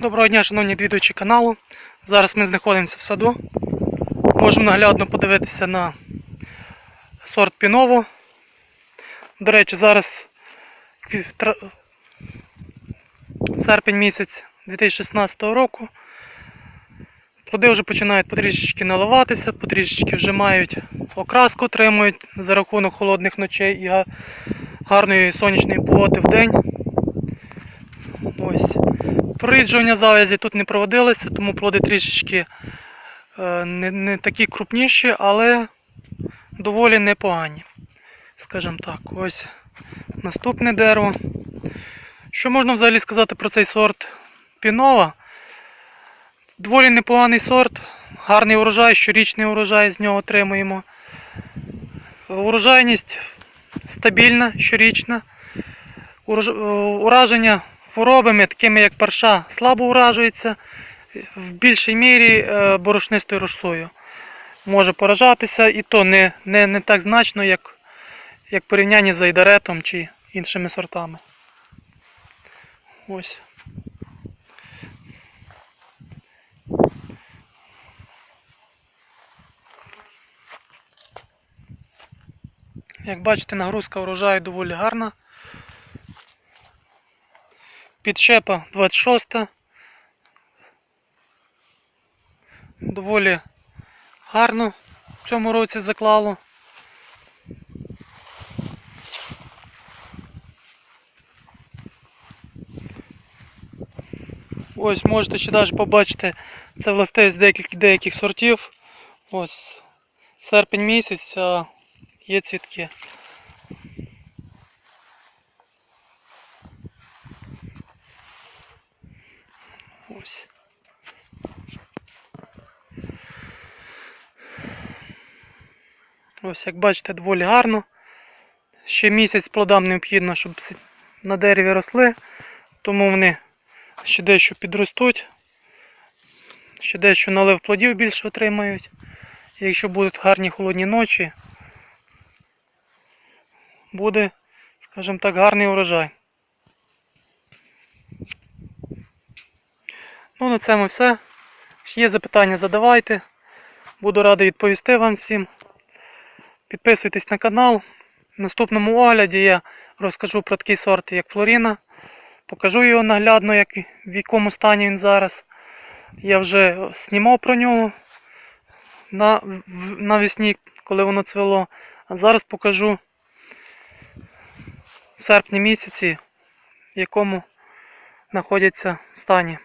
Доброго дня, шановні відвідувачі каналу. Зараз ми знаходимося в саду. Можемо наглядно подивитися на сорт Піново. До речі, зараз серпень місяць 2016 року. Плоди вже починають потрішечки наливатися, потрішечки вже мають окраску, отримують за рахунок холодних ночей і гарної сонячної погоди в день. Ось. Проріджування завязі тут не проводилося, тому плоди трішечки е, не, не такі крупніші, але доволі непогані. Скажімо так, ось наступне дерево. Що можна взагалі сказати про цей сорт Пінова? Доволі непоганий сорт, гарний урожай, щорічний урожай з нього отримуємо. Урожайність стабільна, щорічна. Е, Ураження хворобами, такими як парша, слабо уражується. В більшій мірі е, борошнистою росою може поражатися, і то не, не, не так значно, як, як порівнянні з айдаретом чи іншими сортами. Ось. Як бачите, нагрузка врожаю доволі гарна. Підщепа 26. Доволі гарно в цьому році заклало. Ось можете ще навіть побачити, це властивість деяких, деяких сортів. Ось серпень місяць, а є цвітки. Ось. Ось, як бачите, доволі гарно. Ще місяць плодам необхідно, щоб на дереві росли, тому вони ще дещо підростуть, ще дещо налив плодів більше отримають. Якщо будуть гарні холодні ночі, буде, скажімо так, гарний урожай. Ну, на цьому все. Є запитання, задавайте. Буду радий відповісти вам всім. Підписуйтесь на канал. В наступному огляді я розкажу про такий сорт, як Флоріна. Покажу його наглядно, як, в якому стані він зараз. Я вже знімав про нього на, навесні, коли воно цвело. А зараз покажу в серпні місяці, в якому знаходяться стані.